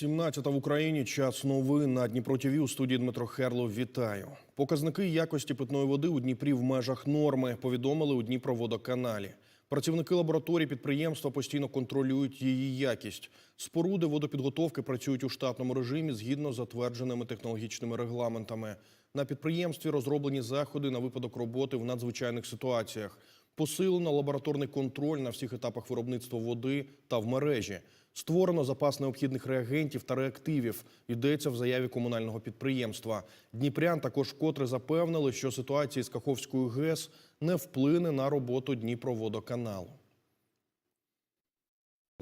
17 в Україні. Час новин на Дніпро ТВ. У студії Дмитро Херлов. Вітаю. Показники якості питної води у Дніпрі в межах норми. Повідомили у Дніпроводоканалі. Працівники лабораторії підприємства постійно контролюють її якість. Споруди водопідготовки працюють у штатному режимі згідно з затвердженими технологічними регламентами. На підприємстві розроблені заходи на випадок роботи в надзвичайних ситуаціях. Посилено лабораторний контроль на всіх етапах виробництва води та в мережі. Створено запас необхідних реагентів та реактивів. Йдеться в заяві комунального підприємства. Дніпрян також вкотре запевнили, що ситуація з Каховською ГЕС не вплине на роботу Дніпроводоканалу.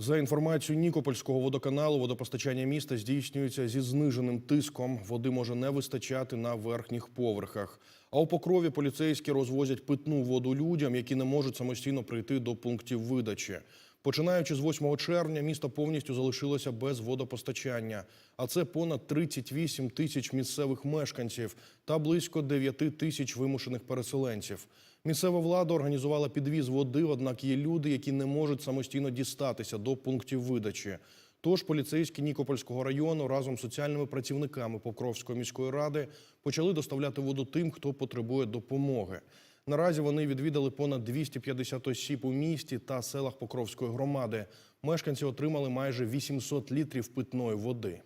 За інформацією Нікопольського водоканалу, водопостачання міста здійснюється зі зниженим тиском. Води може не вистачати на верхніх поверхах. А у покрові поліцейські розвозять питну воду людям, які не можуть самостійно прийти до пунктів видачі. Починаючи з 8 червня, місто повністю залишилося без водопостачання. А це понад 38 тисяч місцевих мешканців та близько 9 тисяч вимушених переселенців. Місцева влада організувала підвіз води, однак є люди, які не можуть самостійно дістатися до пунктів видачі. Тож поліцейські Нікопольського району разом з соціальними працівниками Покровської міської ради почали доставляти воду тим, хто потребує допомоги. Наразі вони відвідали понад 250 осіб у місті та селах Покровської громади. Мешканці отримали майже 800 літрів питної води.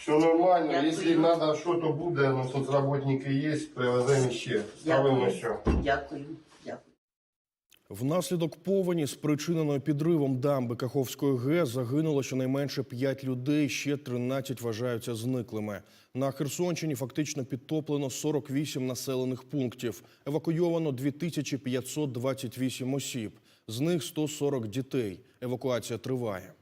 Все нормально, если надо что-то буде, ну соцработники есть, привеземо ще. Ставимо що. Дякую. Внаслідок повені, спричиненої підривом дамби Каховської ГЕС, загинуло щонайменше 5 людей, ще 13 вважаються зниклими. На Херсонщині фактично підтоплено 48 населених пунктів. Евакуйовано 2528 осіб. З них 140 дітей. Евакуація триває.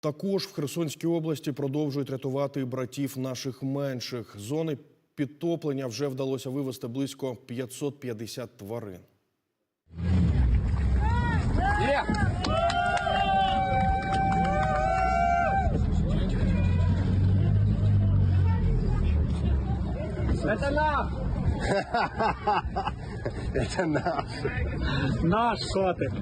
Також в Херсонській області продовжують рятувати братів наших менших. Зони підтоплення вже вдалося вивезти близько 550 тварин. Наш котик.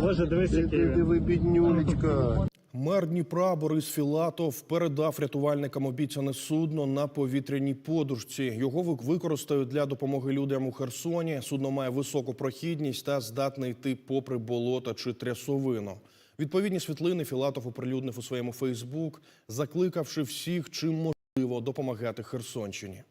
Боже, дивись, який він. ви біднюлечка. Мер Дніпра Борис Філатов передав рятувальникам обіцяне судно на повітряній подушці. Його вик- використають для допомоги людям у Херсоні. Судно має високу прохідність та здатне йти попри болота чи трясовину. Відповідні світлини Філатов оприлюднив у своєму Фейсбук, закликавши всіх, чим можливо допомагати Херсонщині.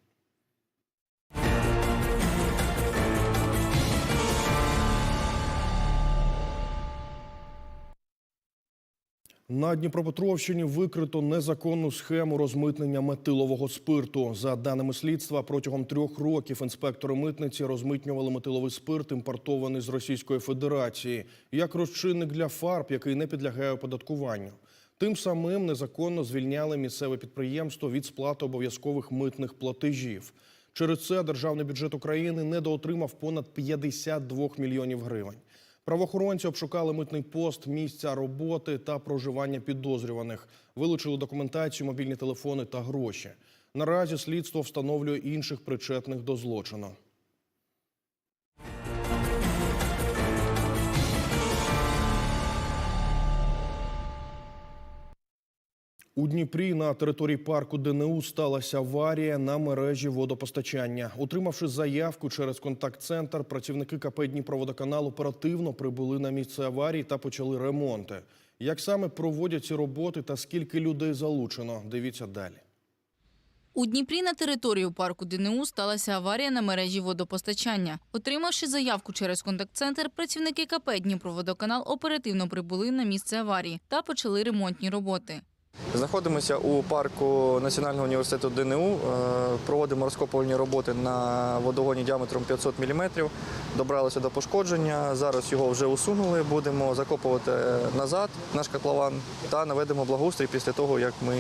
На Дніпропетровщині викрито незаконну схему розмитнення метилового спирту. За даними слідства, протягом трьох років інспектори митниці розмитнювали метиловий спирт, імпортований з Російської Федерації, як розчинник для фарб, який не підлягає оподаткуванню. Тим самим незаконно звільняли місцеве підприємство від сплати обов'язкових митних платежів. Через це державний бюджет України недоотримав понад 52 мільйонів гривень. Правоохоронці обшукали митний пост, місця роботи та проживання підозрюваних, вилучили документацію, мобільні телефони та гроші. Наразі слідство встановлює інших причетних до злочину. У Дніпрі на території парку ДНУ сталася аварія на мережі водопостачання. Отримавши заявку через контакт-центр, працівники КП Дніпроводоканал оперативно прибули на місце аварії та почали ремонти. Як саме проводять ці роботи та скільки людей залучено, дивіться далі. У Дніпрі на територію парку ДНУ сталася аварія на мережі водопостачання. Отримавши заявку через контакт-центр, працівники КП Дніпроводоканал оперативно прибули на місце аварії та почали ремонтні роботи. Знаходимося у парку Національного університету ДНУ. Е, Проводимо розкопувальні роботи на водогоні діаметром 500 мм. Добралися до пошкодження. Зараз його вже усунули. Будемо закопувати назад наш котлован та наведемо благоустрій після того, як ми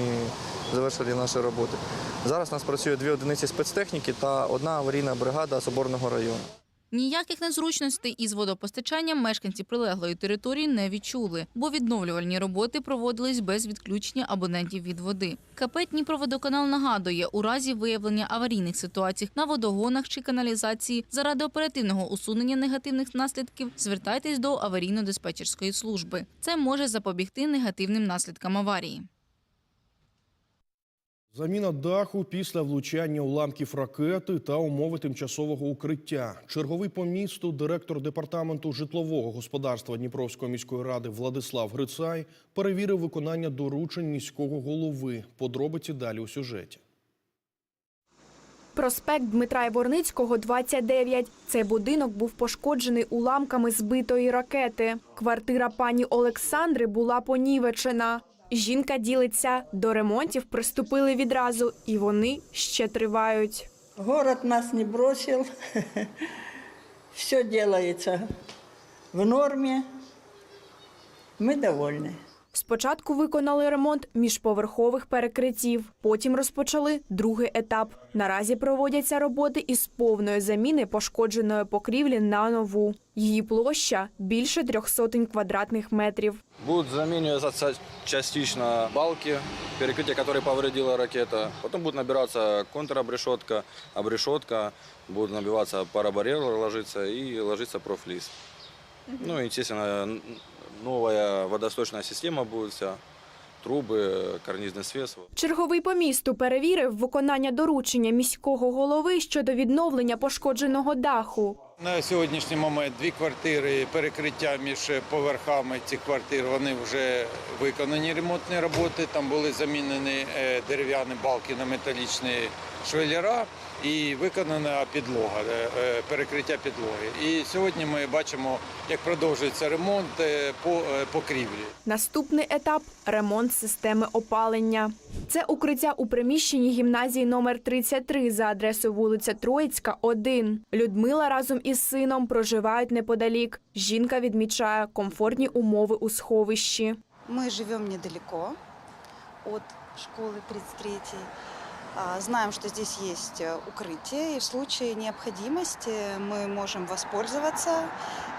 завершили наші роботи. Зараз у нас працює дві одиниці спецтехніки та одна аварійна бригада Соборного району. Ніяких незручностей із водопостачанням мешканці прилеглої території не відчули, бо відновлювальні роботи проводились без відключення абонентів від води. КП Дніпроводоканал нагадує, у разі виявлення аварійних ситуацій на водогонах чи каналізації заради оперативного усунення негативних наслідків звертайтесь до аварійно-диспетчерської служби. Це може запобігти негативним наслідкам аварії. Заміна даху після влучання уламків ракети та умови тимчасового укриття. Черговий по місту директор департаменту житлового господарства Дніпровської міської ради Владислав Грицай перевірив виконання доручень міського голови. Подробиці далі у сюжеті. Проспект Дмитра Яворницького, 29. Цей будинок був пошкоджений уламками збитої ракети. Квартира пані Олександри була понівечена. Жінка ділиться, до ремонтів приступили відразу, і вони ще тривають. Город нас не бросив, Все робиться в нормі. Ми довольны. Спочатку виконали ремонт міжповерхових перекриттів, потім розпочали другий етап. Наразі проводяться роботи із повної заміни пошкодженої покрівлі на нову. Її площа більше трьох сотень квадратних метрів. Будут замениваться частично балки, перекрытия, которые повредила ракета. Потом будет набираться контробрешетка, обрешетка, будет набиваться парабарьер ложиться и ложиться профлист. Ну, и, естественно, н- новая водосточная система будет вся, трубы, карнизный свес. Черговий по місту перевірив виконання доручення міського голови щодо відновлення пошкодженого даху. На сьогоднішній момент дві квартири, перекриття між поверхами цих квартир, вони вже виконані ремонтні роботи. Там були замінені е, дерев'яні балки на металічні швеллера і виконана підлога, е, е, перекриття підлоги. І сьогодні ми бачимо, як продовжується ремонт е, по покрівлі. Наступний етап ремонт системи опалення. Це укриття у приміщенні гімназії номер 33 за адресою вулиця Троїцька, 1. Людмила разом із сином проживають неподалік. Жінка відмічає комфортні умови у сховищі. Мы живем недалеко от школы 33. А, Знаем, что здесь есть э, укрытие, и в случае необходимости мы можем воспользоваться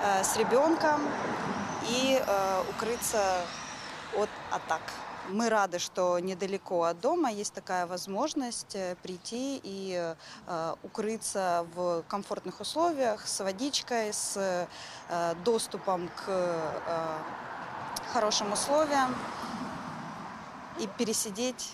э, с ребенком и э, укрыться от атак. Мы рады, что недалеко от дома есть такая возможность прийти и укрыться в комфортных условиях с водичкой, с доступом к хорошим условиям и пересидеть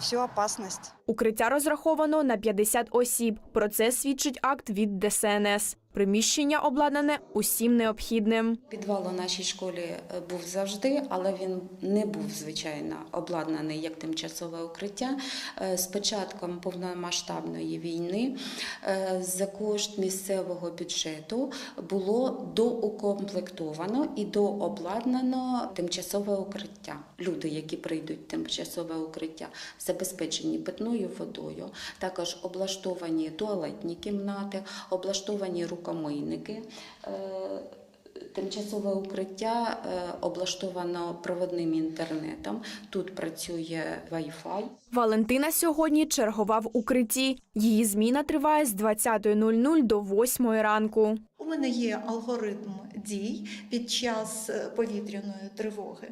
всю опасность. Укриття розраховано на 50 осіб. Про це свідчить акт від ДСНС. Приміщення обладнане усім необхідним. Підвал у нашій школі е, був завжди, але він не був звичайно обладнаний як тимчасове укриття. Е, З початком повномасштабної війни е, за кошт місцевого бюджету було доукомплектовано і дообладнано тимчасове укриття. Люди, які прийдуть в тимчасове укриття, забезпечені питною водою, також облаштовані туалетні кімнати, облаштовані рукомийники. Е, Тимчасове укриття е, облаштовано проводним інтернетом. Тут працює Wi-Fi. Валентина сьогодні чергова в укритті. Її зміна триває з 20.00 до 8 ранку. У мене є алгоритм дій під час е, повітряної тривоги.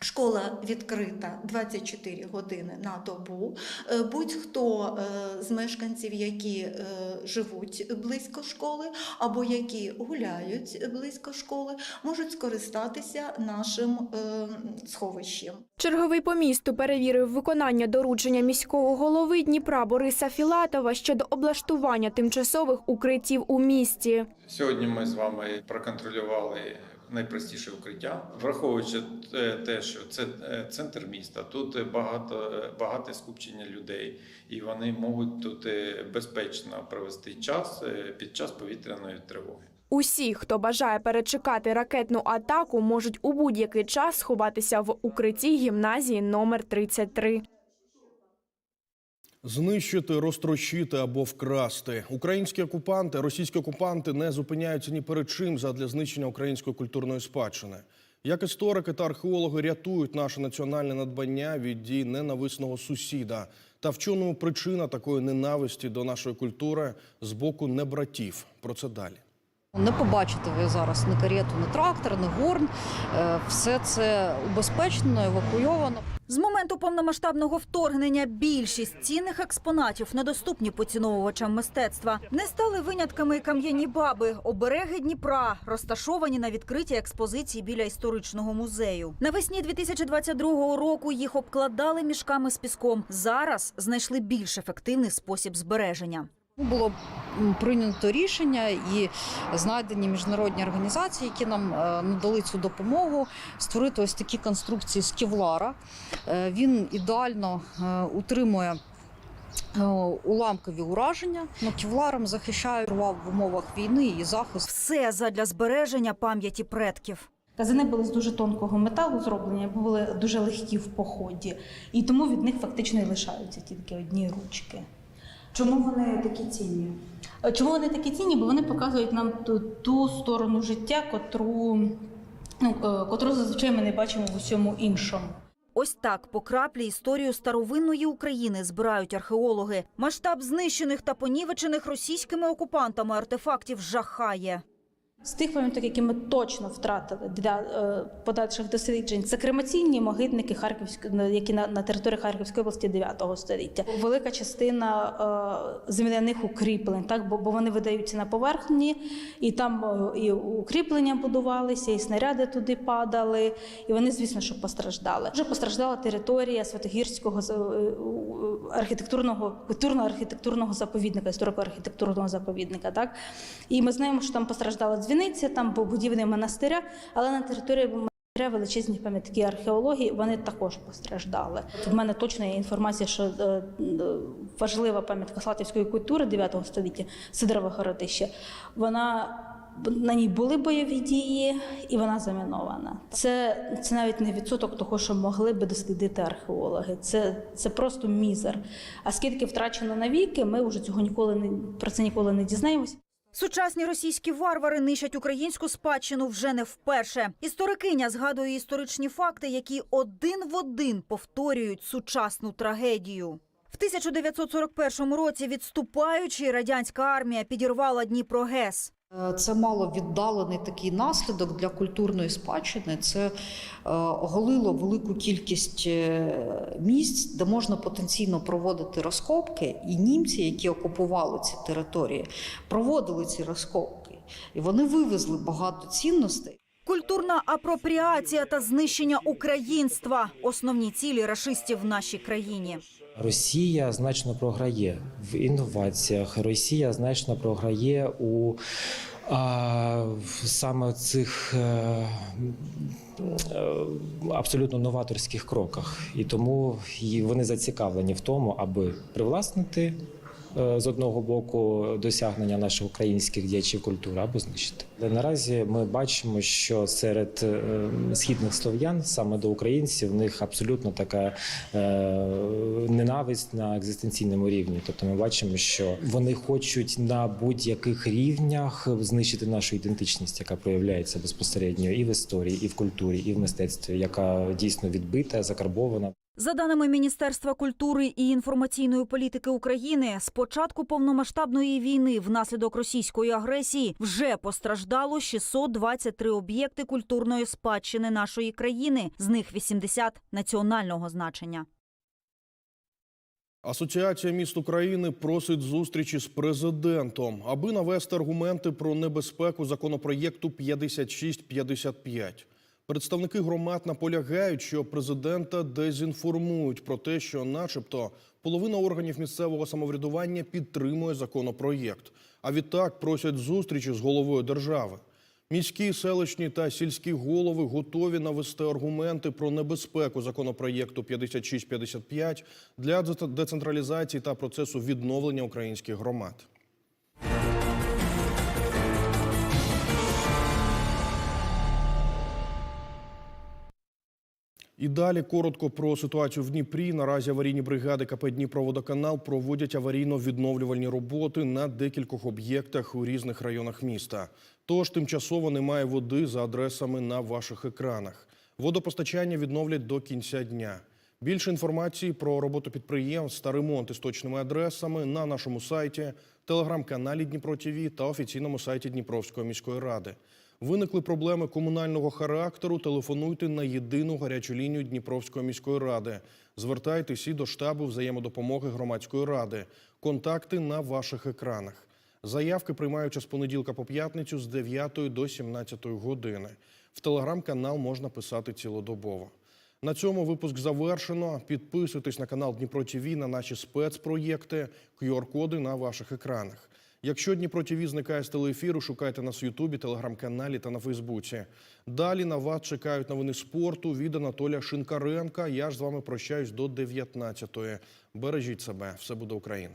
Школа відкрита 24 години на добу. Е, Будь-хто е, з мешканців, які е, живуть близько школи або які гуляють близько школи, можуть скористатися нашим сховищем. Черговий по місту перевірив виконання доручення міського голови Дніпра Бориса Філатова щодо облаштування тимчасових укриттів у місті. Сьогодні ми з вами проконтролювали найпростіше укриття, враховуючи те- що це е, центр міста. Тут е, багато е, багате скупчення людей, і вони можуть тут безпечно провести час під час повітряної тривоги. Усі, хто бажає перечекати ракетну атаку, можуть у будь-який час сховатися в укритті гімназії номер 33. Знищити, розтрощити або вкрасти. Українські окупанти, російські окупанти не зупиняються ні перед чим задля знищення української культурної спадщини. Як історики та археологи рятують наше національне надбання від дій ненависного сусіда? Та в чому причина такої ненависті до нашої культури з боку небратів? Про це далі. Не побачите ви зараз ні карету, ні трактор, ні горн. Е, Все це убезпечено, евакуйовано. З моменту повномасштабного вторгнення більшість цінних експонатів недоступні поціновувачам мистецтва. Не стали винятками й кам'яні баби, обереги Дніпра, розташовані на відкритій експозиції біля історичного музею. Навесні 2022 року їх обкладали мішками з піском. Зараз знайшли більш ефективний спосіб збереження. Було прийнято рішення і знайдені міжнародні організації, які нам е, надали цю допомогу, створити ось такі конструкції з кевлара. Е, Він ідеально е, утримує уламкові ураження. Ну, кевларом захищає рвав в умовах війни і захист. Все задля збереження пам'яті предків. Казани були з дуже тонкого металу зроблені, були дуже легкі в поході, і тому від них фактично і лишаються тільки одні ручки. Чому вони такі цінні? Е, Чому вони такі цінні? Бо вони показують нам ту, ту сторону життя, котру, ну, е, котру зазвичай ми не бачимо в усьому іншому. Ось так по краплі історію старовинної України збирають археологи. Масштаб знищених та понівечених російськими окупантами артефактів жахає. З тих пам'яток, які ми точно втратили для е, подальших досліджень, це кремаційні могильники Харківської, які на, на території Харківської області 9 століття. Велика частина е, земляних укріплень, так бо, бо вони видаються на поверхні, і там е, і укріплення будувалися, і снаряди туди падали. І вони, звісно, що постраждали. Вже постраждала територія Святогірського е, архітектурного культурно-архітектурного заповідника, історико-архітектурного заповідника. Так і ми знаємо, що там постраждала дзвіниця, там будівлі монастиря, але на території монастиря величезні пам'ятки археології, вони також постраждали. В мене точно є інформація, що е, е, важлива пам'ятка слав'янської культури 9 століття Сидорове городище. Вона на ній були бойові дії, і вона замінована. Це, це навіть не відсоток того, що могли би дослідити археологи. Це, це просто мізер. А скільки втрачено навіки, ми вже цього ніколи не про це ніколи не дізнаємося. Сучасні російські варвари нищать українську спадщину вже не вперше. Історикиня згадує історичні факти, які один в один повторюють сучасну трагедію. В 1941 році відступаючи радянська армія підірвала Дніпро ГЕС. Е, Це мало віддалений такий наслідок для культурної спадщини. Це е, оголило велику кількість е, місць, де можна потенційно проводити розкопки, і німці, які окупували ці території, проводили ці розкопки, і вони вивезли багато цінностей. Культурна апропріація та знищення українства основні цілі рашистів в нашій країні. Росія значно програє в інноваціях. Росія значно програє у а, саме цих е, е, абсолютно новаторських кроках, і тому вони зацікавлені в тому, аби привласнити з одного боку досягнення наших українських діячів культури або знищити. Але наразі ми бачимо, що серед е, східних слов'ян саме до українців в них абсолютно така е, ненависть на екзистенційному рівні. Тобто ми бачимо, що вони хочуть на будь-яких рівнях знищити нашу ідентичність, яка проявляється безпосередньо і в історії, і в культурі, і в мистецтві, яка дійсно відбита, закарбована. За даними Міністерства культури і інформаційної політики України, з початку повномасштабної війни внаслідок російської агресії вже постраждало 623 об'єкти культурної спадщини нашої країни, з них 80 національного значення. Асоціація міст України просить зустрічі з президентом, аби навести аргументи про небезпеку законопроєкту 5655. Представники громад наполягають, що президента дезінформують про те, що, начебто, половина органів місцевого самоврядування підтримує законопроєкт. А відтак просять зустрічі з головою держави. Міські, селищні та сільські голови готові навести аргументи про небезпеку законопроєкту 5655 для децентралізації та процесу відновлення українських громад. І далі коротко про ситуацію в Дніпрі. Наразі аварійні бригади КП Дніпроводоканал проводять аварійно-відновлювальні роботи на декількох об'єктах у різних районах міста. Тож тимчасово немає води за адресами на ваших екранах. Водопостачання відновлять до кінця дня. Більше інформації про роботу підприємств та ремонт із точними адресами на нашому сайті, телеграм-каналі Дніпро ТІВІ та офіційному сайті Дніпровської міської ради. Виникли проблеми комунального характеру. Телефонуйте на єдину гарячу лінію Дніпровської міської ради. Звертайтеся до штабу взаємодопомоги громадської ради. Контакти на ваших екранах. Заявки приймаються з понеділка по п'ятницю з 9 до 17 години. В телеграм-канал можна писати цілодобово. На цьому випуск завершено. Підписуйтесь на канал Дніпро ТІВІ, на наші спецпроєкти, QR-коди на ваших екранах. Якщо Дніпро ТІВІ зникає з телеефіру, шукайте нас в Ютубі, телеграм-каналі та на Фейсбуці. Далі на вас чекають новини спорту від Анатолія Шинкаренка. Я ж з вами прощаюсь до 19-ї. Бережіть себе, все буде Україна.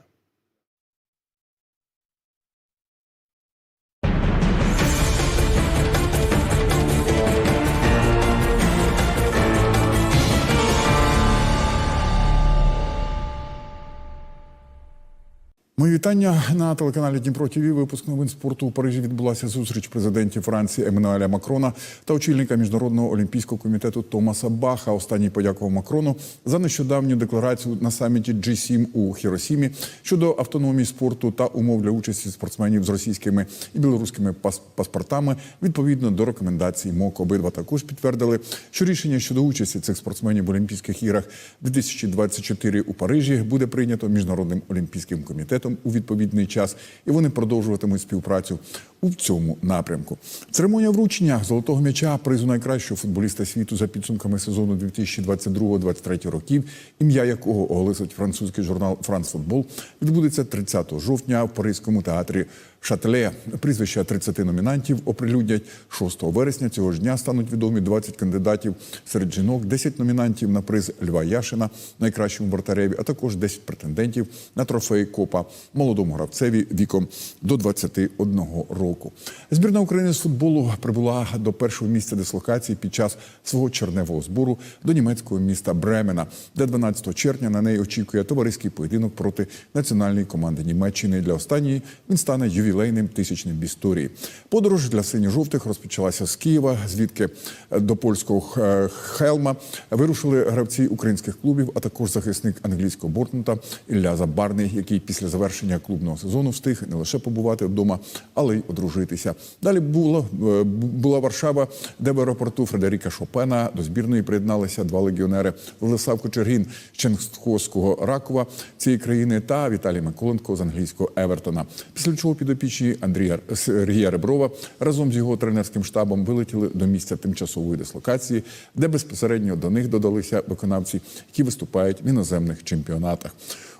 Мої вітання на телеканалі Дніпро ТВ. Випуск новин спорту у Парижі відбулася зустріч президентів Франції Еммануеля Макрона та очільника міжнародного олімпійського комітету Томаса Баха. Останній подякував Макрону за нещодавню декларацію на саміті G7 у Хіросімі щодо автономії спорту та умов для участі спортсменів з російськими і білоруськими пас- паспортами відповідно до рекомендацій МОК. Обидва також підтвердили, що рішення щодо участі цих спортсменів в Олімпійських іграх 2024 у Парижі буде прийнято міжнародним олімпійським комітетом у відповідний час, і вони продовжуватимуть співпрацю у цьому напрямку. Церемонія вручення золотого м'яча призу найкращого футболіста світу за підсумками сезону 2022-2023 років, ім'я якого оголосить французький журнал Франс Футбол, відбудеться 30 жовтня в Паризькому театрі Шателе. Прізвища 30 номінантів оприлюднять 6 вересня. Цього ж дня стануть відомі 20 кандидатів серед жінок, 10 номінантів на приз Льва Яшина, найкращому вратареві, а також 10 претендентів на трофей Копа молодому гравцеві віком до 21 року. Збірна України з футболу прибула до першого місця дислокації під час свого черневого збору до німецького міста Бремена, де 12 червня на неї очікує товариський поєдинок проти національної команди Німеччини. Для останньої він стане ювілейним тисячним історії. Подорож для синьо-жовтих розпочалася з Києва, звідки до польського е, Хелма вирушили гравці українських клубів, а також захисник англійського Бортнута Ілля Забарний, який після завершення клубного сезону встиг не лише побувати вдома, але й одружитися. Далі була, е, була Варшава, де в аеропорту Фредеріка Шопена до збірної приєдналися два легіонери Владислав Кочергін з Ченстховського Ракова цієї країни та Віталій Миколенко з англійського Евертона. Після чого підопічні Андрія Сергія Реброва разом з його тренерським штабом вилетіли до місця тимчасової дислокації, де безпосередньо до них додалися виконавці, які виступають в іноземних чемпіонатах.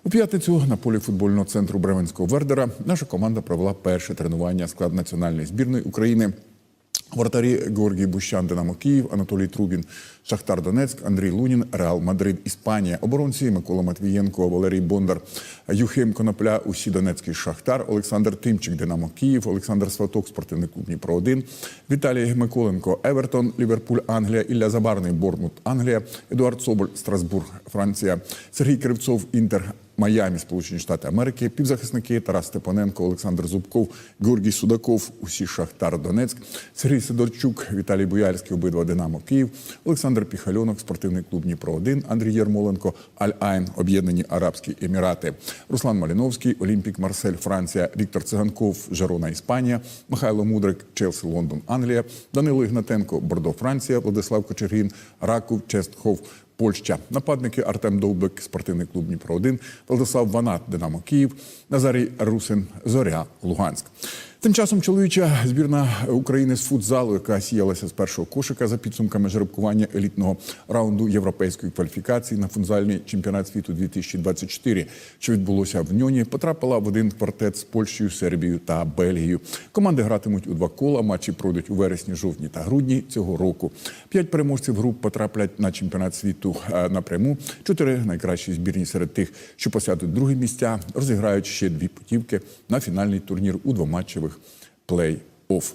У п'ятницю на полі футбольного центру Бременського Вердера наша команда провела перше тренування склад національної збірної України. Вратарі Георгій Бущан, Динамо Київ, Анатолій Трубін, Шахтар Донецьк, Андрій Лунін, Реал Мадрид, Іспанія. Оборонці Микола Матвієнко, Валерій Бондар, Юхим Конопля, усі Донецький Шахтар, Олександр Тимчик, Динамо Київ, Олександр Сваток, спортивний клуб Дніпро 1 Віталій Миколенко, Евертон, Ліверпуль, Англія, Ілля Забарний, Бормут, Англія, Едуард Соболь, Страсбург, Франція, Сергій Кривцов, Інтер. Майамі, Сполучені Штати Америки, півзахисники Тарас Степаненко, Олександр Зубков, Георгій Судаков, усі Шахтар Донецьк, Сергій Сидорчук, Віталій Буяльський, обидва Динамо Київ, Олександр Піхальонок, спортивний клуб Дніпро 1 Андрій Єрмоленко, Аль-Айн, Об'єднані Арабські Емірати, Руслан Маліновський, Олімпік Марсель, Франція, Віктор Циганков, Жарона, Іспанія, Михайло Мудрик, Челсі, Лондон, Англія, Данило Ігнатенко, Бордо, Франція, Владислав Кочергін, Раков, Честхов, Польща. Нападники Артем Довбек, спортивний клуб Дніпро 1 Владислав Ванат, Динамо Київ, Назарій Русин, Зоря, Луганськ. Тим часом чоловіча збірна України з футзалу, яка сіялася з першого кошика за підсумками жеребкування елітного раунду європейської кваліфікації на футзальний чемпіонат світу 2024, що відбулося в ньоні, потрапила в один квартет з Польщею, Сербією та Бельгією. Команди гратимуть у два кола. Матчі пройдуть у вересні, жовтні та грудні цього року. П'ять переможців груп потраплять на чемпіонат світу е, напряму. Чотири найкращі збірні серед тих, що посядуть друге місця, розіграють ще дві путівки на фінальний турнір у двоматчевих плей-офф.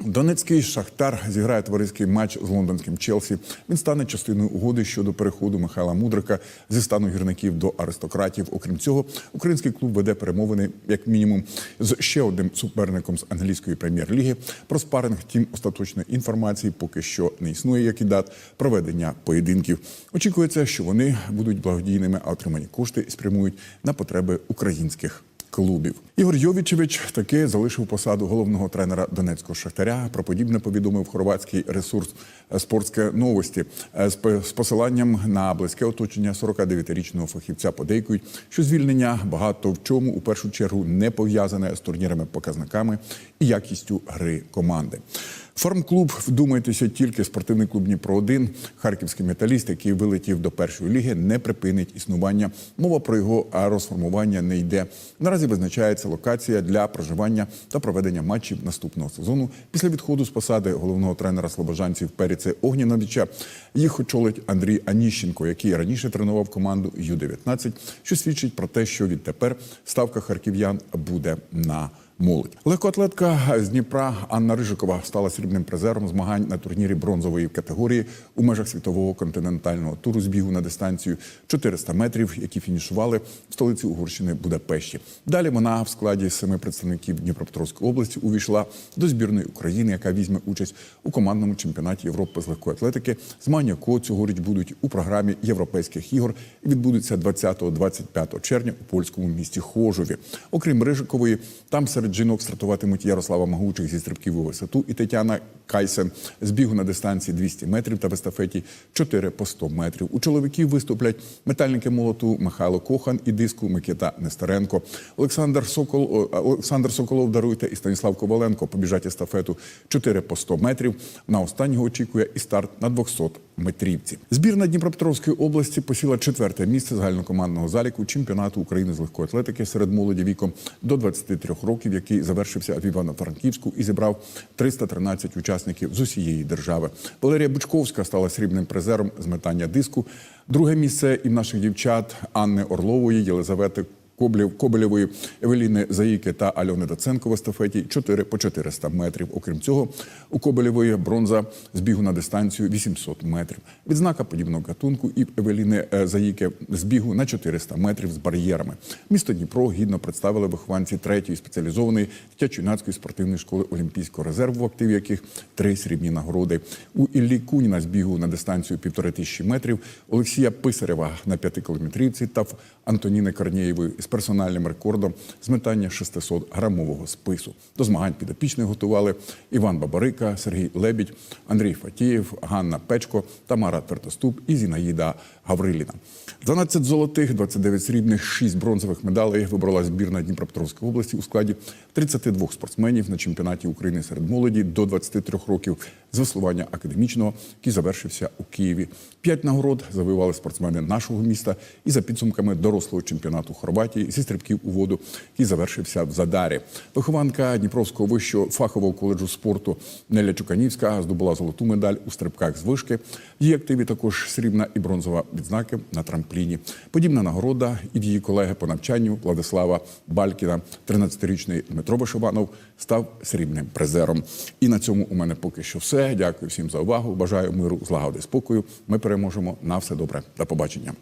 Донецький Шахтар зіграє товариський матч з лондонським Челсі. Він стане частиною угоди щодо переходу Михайла Мудрика зі стану гірників до аристократів. Окрім цього, український клуб веде перемовини як мінімум з ще одним суперником з англійської прем'єр-ліги. Про спаринг, втім, остаточної інформації поки що не існує, як і дат проведення поєдинків. Очікується, що вони будуть благодійними, а отримані кошти спрямують на потреби українських клубів. Ігор Йовічевич таки залишив посаду головного тренера Донецького шахтаря. Про подібне повідомив хорватський ресурс «Спортське новості Е, з посиланням на близьке оточення 49-річного фахівця. Подейкують, що звільнення багато в чому у першу чергу не пов'язане з турнірами показниками і якістю гри команди. Формклуб, вдумайтеся, тільки спортивний клуб Дніпро 1 харківський металіст, який вилетів до першої ліги, не припинить існування. Мова про його розформування не йде. Наразі визначається локація для проживання та проведення матчів наступного сезону. Після відходу з посади головного тренера слобожанців Періце Огніновича їх очолить Андрій Аніщенко, який раніше тренував команду Ю-19, що свідчить про те, що відтепер ставка харків'ян буде на молодь. Легкоатлетка з Дніпра Анна Рижикова стала срібним призером змагань на турнірі бронзової категорії у межах світового континентального туру з бігу на дистанцію 400 метрів, які фінішували в столиці Угорщини Будапешті. Далі вона в складі семи представників Дніпропетровської області увійшла до збірної України, яка візьме участь у командному чемпіонаті Європи з легкої атлетики, змагання якого цьогоріч будуть у програмі європейських ігор і відбудуться 20-25 червня у польському місті Хожові. Окрім Рижикової, там серед жінок стартуватимуть Ярослава Магучих зі стрибків у висоту і Тетяна Кайсен з бігу на дистанції 200 метрів та в естафеті 4 по 100 метрів. У чоловіків виступлять метальники молоту Михайло Кохан і диску Микита Нестеренко. Олександр Сокол Олександр Соколов даруйте і Станіслав Коваленко побіжать естафету 4 по 100 метрів. На останнього очікує і старт на 200 метрівці. Збірна Дніпропетровської області посіла четверте місце загальнокомандного заліку чемпіонату України з легкої атлетики серед молоді віком до 23 років, який завершився в Івано-Франківську і зібрав 313 учасників з усієї держави. Валерія Бучковська стала срібним призером з метання диску. Друге місце і в наших дівчат Анни Орлової, Єлизавети Коблів, Кобелєвої, Евеліни Заїки та Альони Даценко в естафеті 4 по 400 метрів. Окрім цього, у Кобелєвої бронза з бігу на дистанцію 800 метрів. Відзнака подібного гатунку і Евеліни е, Заїки з бігу на 400 метрів з бар'єрами. Місто Дніпро гідно представили вихованці третьої спеціалізованої дитячо-юнацької спортивної школи Олімпійського резерву, в активі яких три срібні нагороди. У Іллі Куніна з бігу на дистанцію півтори тисячі метрів, Олексія Писарєва на п'ятикілометрівці та в Антоніни Корнієвої з персональним рекордом з метання 600-грамового спису. До змагань підопічних готували Іван Бабарика, Сергій Лебідь, Андрій Фатієв, Ганна Печко, Тамара Твердоступ і Зінаїда Гавриліна. 12 золотих, 29 срібних, 6 бронзових медалей вибрала збірна Дніпропетровської області у складі 32 спортсменів на чемпіонаті України серед молоді до 23 років з веслування академічного, який завершився у Києві. П'ять нагород завоювали спортсмени нашого міста і за підсумками дорослого чемпіонату Хорватії зі стрибків у воду, який завершився в Задарі. Вихованка Дніпровського вищого фахового коледжу спорту Неля Чуканівська здобула золоту медаль у стрибках з вишки. В її активі також срібна і бронзова відзнаки на трампліні. Подібна нагорода і в її колеги по навчанню Владислава Балькіна, 13-річний Дмитро Вишиванов, став срібним призером. І на цьому у мене поки що все. Дякую всім за увагу. Бажаю миру, злагоди, спокою. Ми переможемо. На все добре. До побачення.